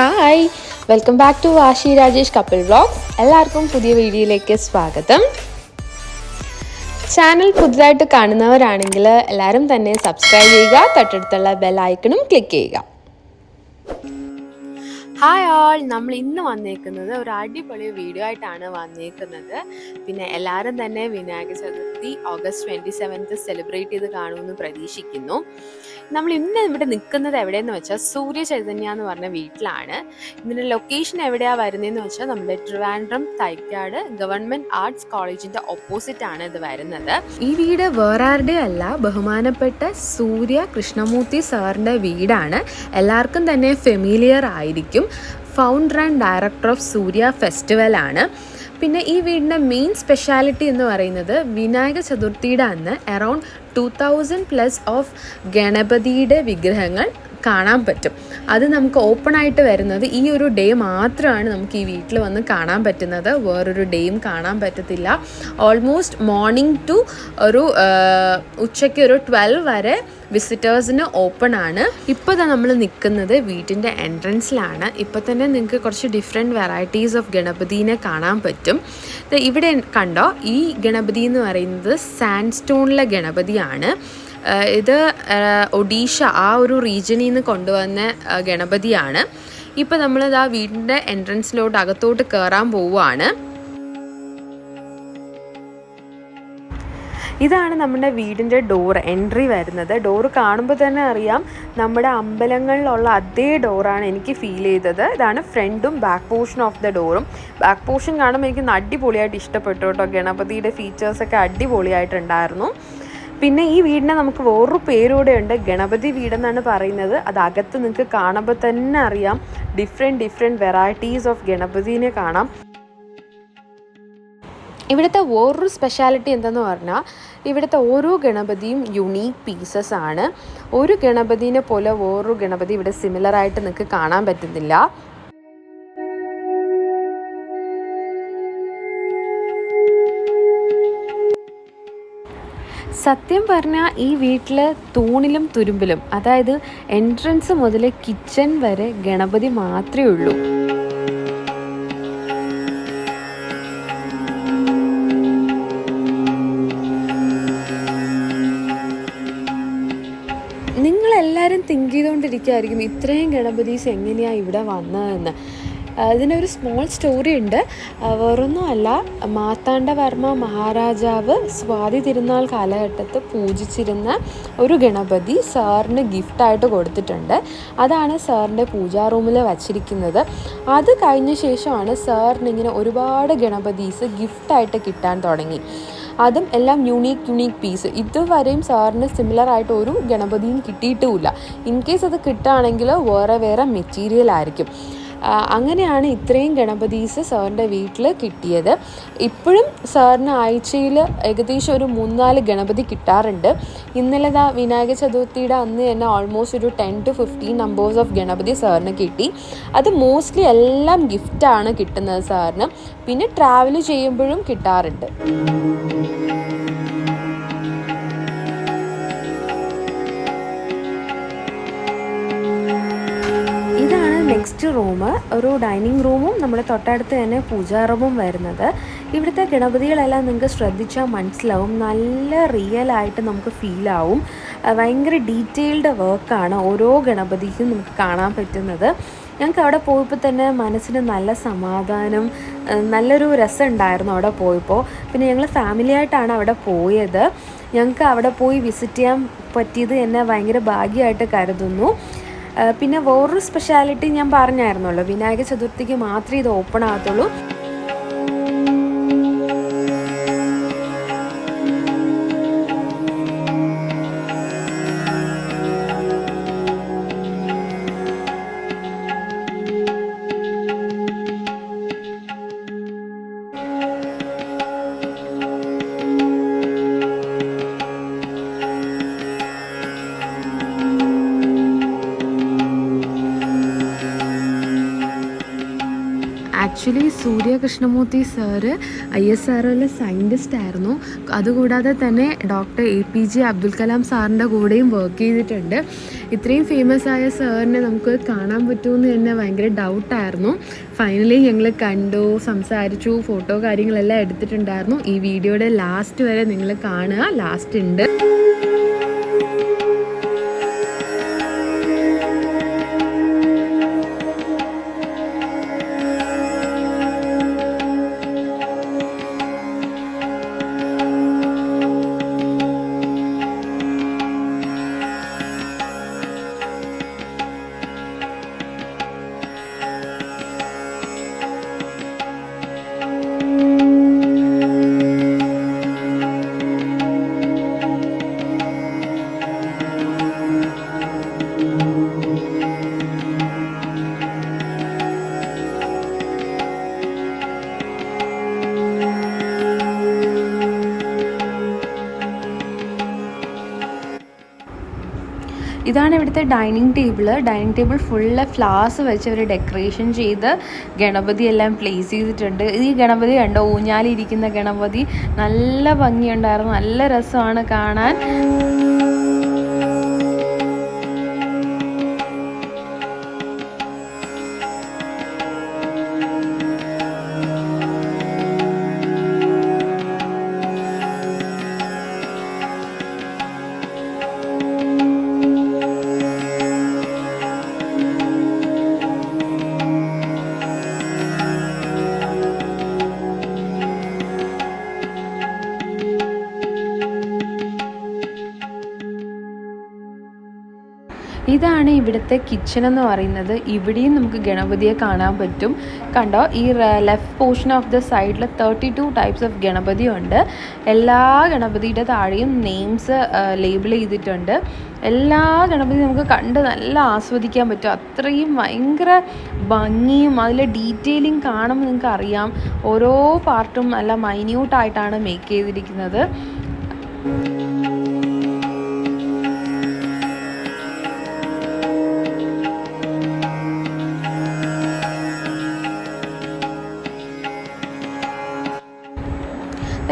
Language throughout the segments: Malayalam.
Hi welcome back to Vashi Rajesh couple vlogs എല്ലാവർക്കും പുതിയ വീഡിയോയിലേക്ക് സ്വാഗതം. ചാനൽ പുതുതായിട്ട് കാണുന്നവരാണെങ്കിൽ എല്ലാവരും തന്നെ സബ്സ്ക്രൈബ് ചെയ്യുക തൊട്ടടുത്തുള്ള ബെൽ ഐക്കണും ക്ലിക്ക് ചെയ്യുക. ഹായ് ആൾ നമ്മൾ ഇന്ന് വന്നേക്കുന്നത് ഒരു അടിപൊളി വീഡിയോ ആയിട്ടാണ് വന്നേക്കുന്നത്. പിന്നെ എല്ലാവരും തന്നെ Vinayaka Chaturthi August twenty seventh celebrate ചെയ്ത് കാണുമെന്ന് പ്രതീക്ഷിക്കുന്നു. നമ്മൾ ഇന്ന് ഇവിടെ നിൽക്കുന്നത് എവിടെയെന്ന് വെച്ചാൽ സൂര്യ ചൈതന്യ എന്ന് പറഞ്ഞ വീട്ടിലാണ്. ഇതിന്റെ ലൊക്കേഷൻ എവിടെയാണ് വരുന്നതെന്ന് വെച്ചാൽ നമ്മുടെ ട്രിവാൻഡ്രം തൈക്കാട് ഗവൺമെന്റ് ആർട്സ് കോളേജിന്റെ ഓപ്പോസിറ്റ് ആണ് ഇത് വരുന്നത്. ഈ വീട് വേറെ ആരുടെ അല്ല ബഹുമാനപ്പെട്ട സൂര്യ കൃഷ്ണമൂർത്തി സാറിന്റെ വീടാണ്. എല്ലാവർക്കും തന്നെ ഫെമിലിയർ ആയിരിക്കും. Founder and director of Surya festival ആണ്. പിന്നെ ഈ വീടിന്റെ മെയിൻ സ്പെഷ്യാലിറ്റി എന്ന് പറയുന്നത് വിനായക ചതുർത്ഥിയുടെ അന്ന് around two thousand plus of ഗണപതിയുടെ വിഗ്രഹങ്ങൾ കാണാൻ പറ്റും. അത് നമുക്ക് ഓപ്പൺ ആയിട്ട് വരുന്നത് ഈ ഒരു ഡേ മാത്രമാണ് നമുക്ക് ഈ വീട്ടിൽ വന്ന് കാണാൻ പറ്റുന്നത്. വേറൊരു ഡേയും കാണാൻ പറ്റത്തില്ല. ഓൾമോസ്റ്റ് മോർണിംഗ് ടു ഒരു ഉച്ചയ്ക്ക് ഒരു ട്വൽവ് വരെ വിസിറ്റേഴ്സിന് ഓപ്പൺ ആണ്. ഇപ്പോൾ തന്നെ നമ്മൾ നിൽക്കുന്നത് വീട്ടിന്റെ എൻട്രൻസിലാണ് ഇപ്പോൾ തന്നെ നിങ്ങൾക്ക് കുറച്ച് ഡിഫറെന്റ് വെറൈറ്റീസ് ഓഫ് ഗണപതിനെ കാണാൻ പറ്റും. ഇവിടെ കണ്ടോ? ഈ ഗണപതി എന്ന് പറയുന്നത് സാൻഡ് സ്റ്റോണിലെ ഗണപതിയാണ്. ഇത് ഒഡീഷ ആ ഒരു റീജിയനിൽ നിന്ന് കൊണ്ടുവന്ന ഗണപതിയാണ്. ഇപ്പോൾ നമ്മളിത് ആ വീടിന്റെ എൻട്രൻസിലോട്ട് അകത്തോട്ട് കയറാൻ പോവുകയാണ്. ഇതാണ് നമ്മുടെ വീടിന്റെ ഡോർ എൻട്രി വരുന്നത്. ഡോർ കാണുമ്പോൾ തന്നെ അറിയാം നമ്മുടെ അമ്പലങ്ങളിലുള്ള അതേ ഡോറാണ് എനിക്ക് ഫീൽ ചെയ്തത്. ഇതാണ് ഫ്രണ്ടും ബാക്ക് പോർഷൻ ഓഫ് ദ ഡോറും ബാക്ക് പോർഷൻ കാണുമ്പോൾ എനിക്ക് അടിപൊളിയായിട്ട് ഇഷ്ടപ്പെട്ടു കേട്ടോ. ഗണപതിയുടെ ഫീച്ചേഴ്സൊക്കെ അടിപൊളിയായിട്ടുണ്ടായിരുന്നു. പിന്നെ ഈ വീടിനെ നമുക്ക് വേറൊരു പേരൂടെ ഉണ്ട്. ഗണപതി വീടെന്നാണ് പറയുന്നത്. അത് അകത്ത് നിങ്ങൾക്ക് കാണുമ്പോൾ തന്നെ അറിയാം. ഡിഫറെന്റ് ഡിഫറെന്റ് വെറൈറ്റീസ് ഓഫ് ഗണപതിനെ കാണാം. ഇവിടുത്തെ ഓരോ സ്പെഷ്യാലിറ്റി എന്തെന്ന് പറഞ്ഞാൽ ഇവിടുത്തെ ഓരോ ഗണപതിയും യുണീക്ക് പീസസ് ആണ്. ഒരു ഗണപതിനെ പോലെ വേറൊരു ഗണപതി ഇവിടെ സിമിലറായിട്ട് നിങ്ങൾക്ക് കാണാൻ പറ്റുന്നില്ല. സത്യം പറഞ്ഞാൽ ഈ വീട്ടിൽ തൂണിലും തുരുമ്പിലും അതായത് എൻട്രൻസ് മുതൽ കിച്ചൺ വരെ ഗണപതി മാത്രമേ ഉള്ളൂ. നിങ്ങളെല്ലാവരും തിങ്ക് ചെയ്തുകൊണ്ടിരിക്കുകയായിരിക്കും ഇത്രയും ഗണപതീസ് എങ്ങനെയാണ് ഇവിടെ വന്നതെന്ന്. ഇതിനൊരു സ്മോൾ സ്റ്റോറി ഉണ്ട്. വെറൊന്നുമല്ല മാർത്താണ്ഡവർമ്മ മഹാരാജാവ് സ്വാതി തിരുനാൾ കാലഘട്ടത്ത് പൂജിച്ചിരുന്ന ഒരു ഗണപതി സാറിന് ഗിഫ്റ്റായിട്ട് കൊടുത്തിട്ടുണ്ട്. അതാണ് സാറിന്റെ പൂജാ റൂമിൽ വച്ചിരിക്കുന്നത്. അത് കഴിഞ്ഞ ശേഷമാണ് സാറിന് ഇങ്ങനെ ഒരുപാട് ഗണപതീസ് ഗിഫ്റ്റായിട്ട് കിട്ടാൻ തുടങ്ങി. അതും എല്ലാം യുണീക്ക് യുണീക്ക് പീസ് ഇതുവരെയും സാറിന് സിമിലർ ആയിട്ട് ഒരു ഗണപതിയും കിട്ടിയിട്ടുമില്ല. ഇൻ കേസ് അത് കിട്ടുകയാണെങ്കിൽ വേറെ വേറെ മെറ്റീരിയൽ ആയിരിക്കും. അങ്ങനെയാണ് ഇത്രയും ഗണപതീസ് സാറിന്റെ വീട്ടിൽ കിട്ടിയത്. ഇപ്പോഴും സാറിന് ആഴ്ചയിൽ ഏകദേശം ഒരു മൂന്നാൽ ഗണപതി കിട്ടാറുണ്ട്. ഇന്നലെ ദാ വിനായക ചതുർത്ഥിയുടെ അന്ന് തന്നെ ഓൾമോസ്റ്റ് ഒരു ten to fifteen numbers of Ganapathi സാറിന് കിട്ടി. അത് മോസ്റ്റ്ലി എല്ലാം ഗിഫ്റ്റാണ് കിട്ടുന്നത് സാറിന്. പിന്നെ ട്രാവൽ ചെയ്യുമ്പോഴും കിട്ടാറുണ്ട്. നെക്സ്റ്റ് റൂം ഒരു ഡൈനിങ് റൂമും നമ്മുടെ തൊട്ടടുത്ത് തന്നെ പൂജാ റൂമും വരുന്നത്. ഇവിടുത്തെ ഗണപതികളെല്ലാം നിങ്ങൾക്ക് ശ്രദ്ധിച്ചാൽ മനസ്സിലാവും. നല്ല റിയൽ ആയിട്ട് നമുക്ക് ആ, ഭയങ്കര ഡീറ്റെയിൽഡ് വർക്കാണ് ഓരോ ഗണപതിക്കും നമുക്ക് കാണാൻ പറ്റുന്നത്. ഞങ്ങൾക്ക് അവിടെ പോയപ്പോൾ തന്നെ മനസ്സിന് നല്ല സമാധാനം നല്ലൊരു രസം ഉണ്ടായിരുന്നു അവിടെ പോയപ്പോൾ. പിന്നെ ഞങ്ങൾ ഫാമിലിയായിട്ടാണ് അവിടെ പോയത്. ഞങ്ങൾക്ക് അവിടെ പോയി വിസിറ്റ് ചെയ്യാൻ പറ്റിയത് എന്നെ ഭയങ്കര ഭാഗ്യമായിട്ട് കരുതുന്നു. പിന്നെ വേറൊരു സ്പെഷ്യാലിറ്റി ഞാൻ പറഞ്ഞായിരുന്നല്ലോ. വിനായക ചതുർത്ഥിക്ക് മാത്രമേ ഇത് open ആകത്തുള്ളൂ. Actually Surya Krishnamoorthy sir I S R ഒയിലെ scientist ആയിരുന്നു. അതുകൂടാതെ തന്നെ doctor A P J Abdul Kalam സാറിന്റെ കൂടെയും വർക്ക് ചെയ്തിട്ടുണ്ട്. ഇത്രയും ഫേമസ് ആയ സാറിനെ നമുക്ക് കാണാൻ പറ്റുമെന്ന് തന്നെ ഭയങ്കര ഡൗട്ടായിരുന്നു ഫൈനലി ഞങ്ങൾ കണ്ടു സംസാരിച്ചു ഫോട്ടോ കാര്യങ്ങളെല്ലാം എടുത്തിട്ടുണ്ടായിരുന്നു. ഈ വീഡിയോയുടെ ലാസ്റ്റ് വരെ നിങ്ങൾ കാണുക ലാസ്റ്റ് ഉണ്ട്. ഇതാണ് ഇവിടുത്തെ dining table dining table full flowers വെച്ച് അവർ ഡെക്കറേഷൻ ചെയ്ത് ഗണപതി എല്ലാം പ്ലേസ് ചെയ്തിട്ടുണ്ട്. ഈ ഗണപതി കണ്ടോ? ഊഞ്ഞാലിരിക്കുന്ന ഗണപതി. നല്ല ഭംഗിയുണ്ടായിരുന്നു. നല്ല രസമാണ് കാണാൻ. ഇവിടുത്തെ കിച്ചൺ എന്ന് പറയുന്നത് ഇവിടെയും നമുക്ക് ഗണപതിയെ കാണാൻ പറ്റും. കണ്ടോ? ഈ ലെഫ്റ്റ് പോർഷൻ ഓഫ് ദ സൈഡിൽ thirty two types of Ganapathi ഉണ്ട്. എല്ലാ ഗണപതിയുടെ താഴെയും നെയിംസ് ലേബിൾ ചെയ്തിട്ടുണ്ട്. എല്ലാ ഗണപതിയും നമുക്ക് കണ്ട് നല്ല ആസ്വദിക്കാൻ പറ്റും. അത്രയും ഭയങ്കര ഭംഗിയും അതിലെ ഡീറ്റെയിലിംഗ് കാണുമ്പോൾ നിങ്ങൾക്ക് അറിയാം. ഓരോ പാർട്ടും നല്ല മൈന്യൂട്ടായിട്ടാണ് മേക്ക് ചെയ്തിരിക്കുന്നത്.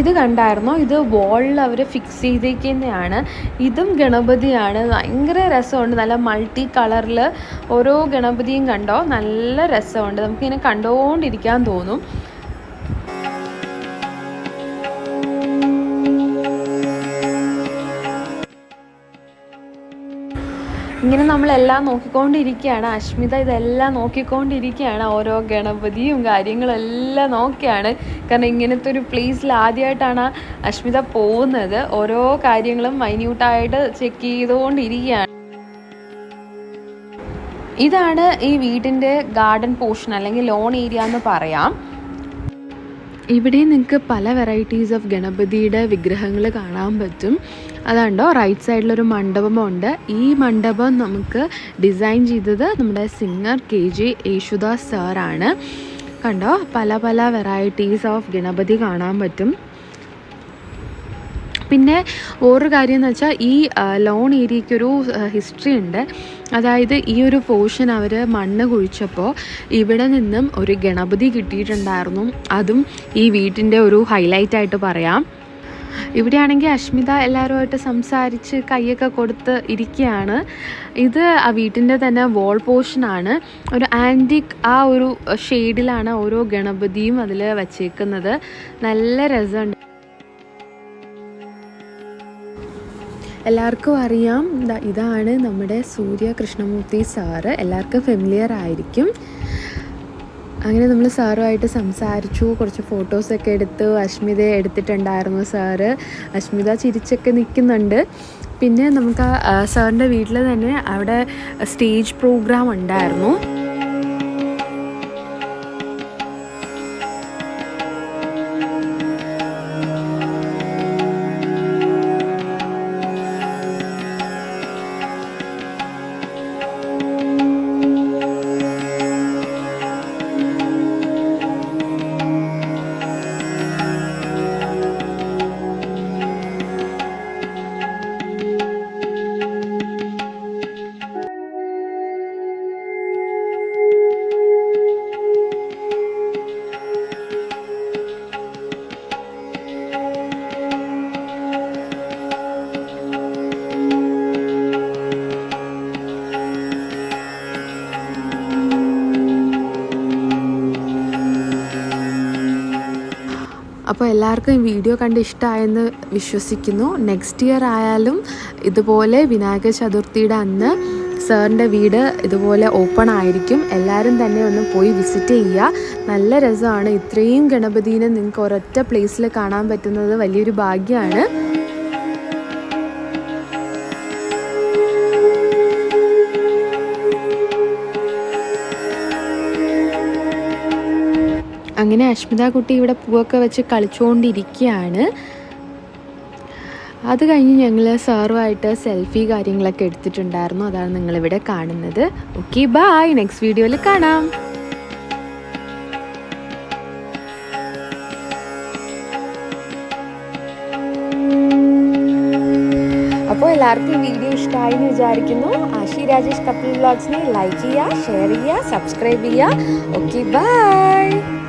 ഇത് കണ്ടായിരുന്നോ? ഇത് വോളിൽ അവർ ഫിക്സ് ചെയ്തേക്കുന്നതാണ്. ഇതും ഗണപതിയാണ്. ഭയങ്കര രസമുണ്ട്. നല്ല മൾട്ടി കളറിൽ ഓരോ ഗണപതിയും കണ്ടോ? നല്ല രസമുണ്ട്. നമുക്കിങ്ങനെ കണ്ടുകൊണ്ടിരിക്കാൻ തോന്നും. ഇങ്ങനെ നമ്മളെല്ലാം നോക്കിക്കൊണ്ടിരിക്കുകയാണ്. അശ്മിത ഇതെല്ലാം നോക്കിക്കൊണ്ടിരിക്കുകയാണ്. ഓരോ ഗണപതിയും കാര്യങ്ങളെല്ലാം നോക്കിയാണ്. കാരണം ഇങ്ങനത്തെ ഒരു പ്ലേസിൽ ആദ്യമായിട്ടാണ് അശ്മിത പോകുന്നത്. ഓരോ കാര്യങ്ങളും മൈന്യൂട്ടായിട്ട് ചെക്ക് ചെയ്തുകൊണ്ടിരിക്കുകയാണ്. ഇതാണ് ഈ വീടിന്റെ ഗാർഡൻ പോർഷൻ അല്ലെങ്കിൽ ലോൺ ഏരിയ എന്ന് പറയാം. ഇവിടെ നിങ്ങൾക്ക് പല വെറൈറ്റീസ് ഓഫ് ഗണപതിയുടെ വിഗ്രഹങ്ങൾ കാണാൻ പറ്റും. അതുണ്ടോ റൈറ്റ് സൈഡിലൊരു മണ്ഡപമുണ്ട്. ഈ മണ്ഡപം നമുക്ക് ഡിസൈൻ ചെയ്തത് നമ്മുടെ സിംഗർ കെ ജി യേശുദാസ് സാറാണ്. കണ്ടോ പല പല വെറൈറ്റീസ് ഓഫ് ഗണപതി കാണാൻ പറ്റും. പിന്നെ വേറൊരു കാര്യം എന്ന് വെച്ചാൽ ഈ ലോൺ ഏരിയയ്ക്കൊരു ഹിസ്റ്ററി ഉണ്ട്. അതായത് ഈ ഒരു പോർഷൻ അവർ മണ്ണ് കുഴിച്ചപ്പോൾ ഇവിടെ നിന്നും ഒരു ഗണപതി കിട്ടിയിട്ടുണ്ടായിരുന്നു. അതും ഈ വീട്ടിന്റെ ഒരു ഹൈലൈറ്റായിട്ട് പറയാം. ഇവിടെയാണെങ്കിൽ അഷ്മിത എല്ലാവരുമായിട്ട് സംസാരിച്ച് കൈയൊക്കെ കൊടുത്ത് ഇരിക്കുകയാണ്. ഇത് ആ വീട്ടിന്റെ തന്നെ വോൾ പോർഷനാണ് ഒരു ആന്റിക് ആ ഒരു ഷെയ്ഡിലാണ് ഓരോ ഗണപതിയും അതിൽ വച്ചേക്കുന്നത്. നല്ല രസമുണ്ട്. എല്ലാവർക്കും അറിയാം. ഇതാണ് നമ്മുടെ സൂര്യ കൃഷ്ണമൂർത്തി സാറ്. എല്ലാവർക്കും ഫെമിലിയർ ആയിരിക്കും. അങ്ങനെ നമ്മൾ സാറുമായിട്ട് സംസാരിച്ചു. കുറച്ച് ഫോട്ടോസൊക്കെ എടുത്ത് അഷ്മിതയെ എടുത്തിട്ടുണ്ടായിരുന്നു സാറ്. അശ്മിത ചിരിച്ചൊക്കെ നിൽക്കുന്നുണ്ട് പിന്നെ നമുക്ക് സാറിന്റെ വീട്ടിൽ തന്നെ അവിടെ സ്റ്റേജ് പ്രോഗ്രാം ഉണ്ടായിരുന്നു. എല്ലാവർക്കും ഈ വീഡിയോ കണ്ട് ഇഷ്ടമായെന്ന് വിശ്വസിക്കുന്നു. നെക്സ്റ്റ് ഇയർ ആയാലും ഇതുപോലെ വിനായക ചതുർത്ഥിയുടെ അന്ന് സാറിന്റെ വീട് ഇതുപോലെ ഓപ്പൺ ആയിരിക്കും. എല്ലാവരും തന്നെ ഒന്ന് പോയി വിസിറ്റ് ചെയ്യുക. നല്ല രസമാണ്. ഇത്രയും ഗണപതിനെ നിങ്ങൾക്ക് ഒരൊറ്റ പ്ലേസിൽ കാണാൻ പറ്റുന്നത് വലിയൊരു ഭാഗ്യമാണ്. അങ്ങനെ അഷ്മിത കുട്ടി ഇവിടെ പൂവൊക്കെ വെച്ച് കളിച്ചുകൊണ്ടിരിക്കുകയാണ് അത് കഴിഞ്ഞ് ഞങ്ങൾ സാറുമായിട്ട് സെൽഫി കാര്യങ്ങളൊക്കെ എടുത്തിട്ടുണ്ടായിരുന്നു. അതാണ് നിങ്ങളിവിടെ കാണുന്നത്. ഓക്കെ ബായ് നെക്സ്റ്റ് വീഡിയോയിൽ കാണാം. അപ്പോൾ എല്ലാവർക്കും ഈ വീഡിയോ ഇഷ്ടമായി എന്ന് വിചാരിക്കുന്നു. ആശി രാജേഷ് കപ്പിൾ വ്ളോഗ്സിനെ ലൈക്ക് ചെയ്യുക ഷെയർ ചെയ്യുക സബ്സ്ക്രൈബ് ചെയ്യുക. Okay bye